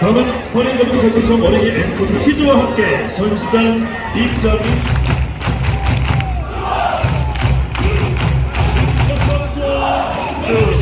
다음은 선인전국자체청 어린이 에스코트 퀴즈와 함께 선수단 입장 박수와 박수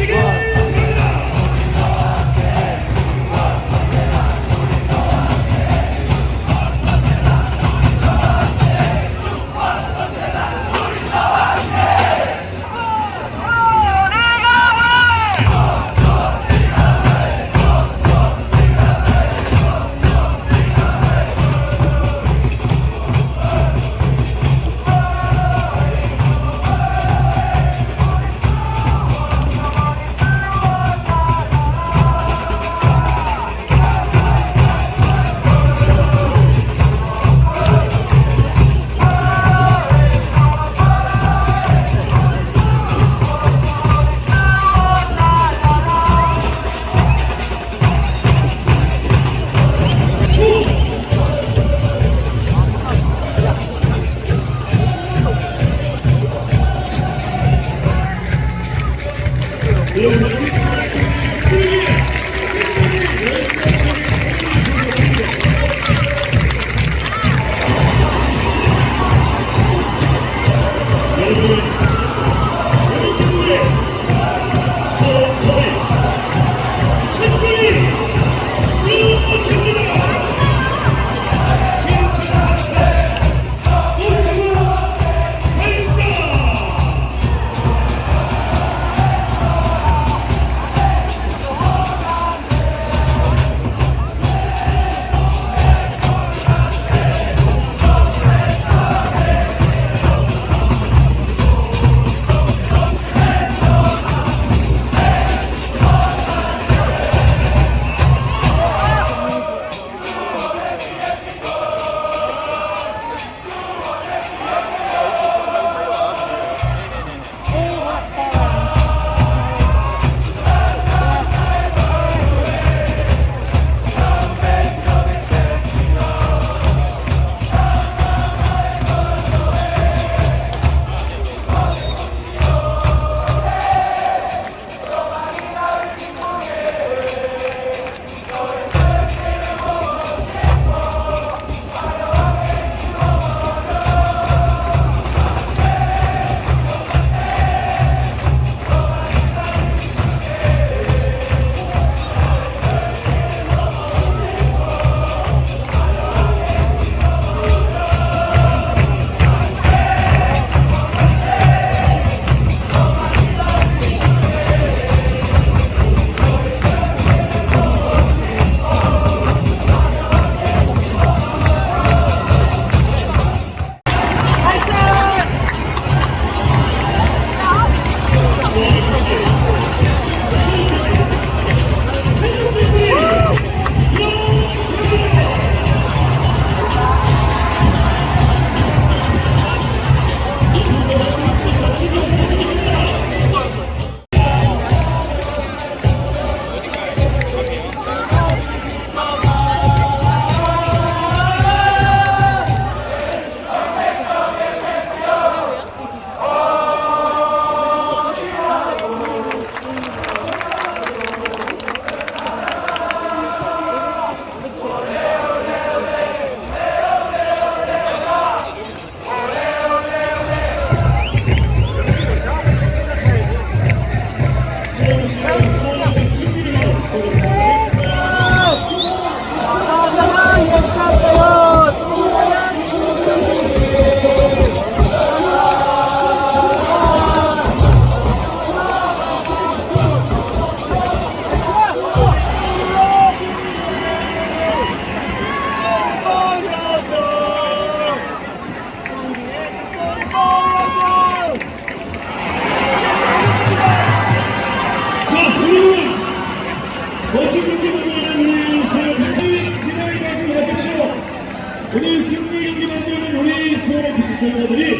관계자들이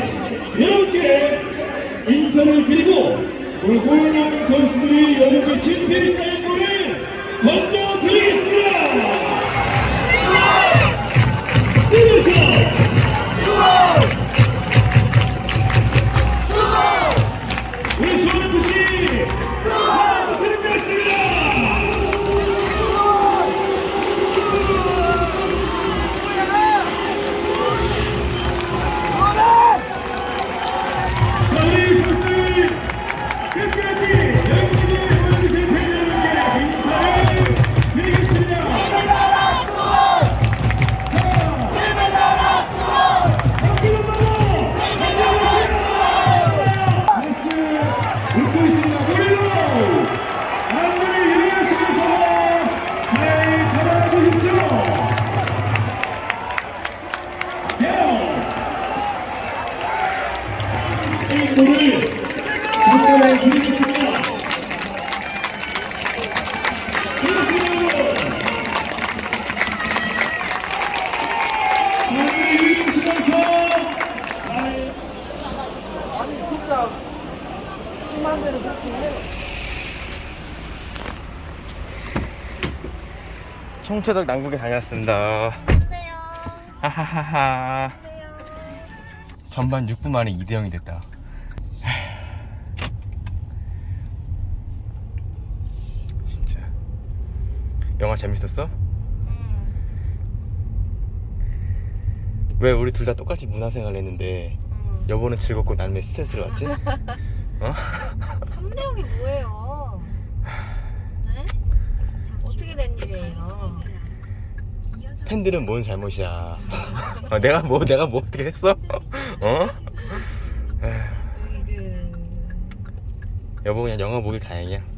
여러분께 인사를 드리고 우리 고인한 선수들이 여러분께 진필 사인물을 던져 총체적 난국에 다녔습니다. 하하하하. 전반 6분 만에 2대 0이 됐다. 진짜. 영화 재밌었어? 음, 왜 우리 둘 다 똑같이 문화생활 했는데 음. 여보는 즐겁고 나는 왜 스트레스를 받지? 어? 3대 0이 뭐예요? 네? 어떻게 된 일이에요? 팬들은 뭔 잘못이야? 어, 내가 뭐 내가 뭐 어떻게 했어? 어? 여보 그냥 영화 보길 다행이야.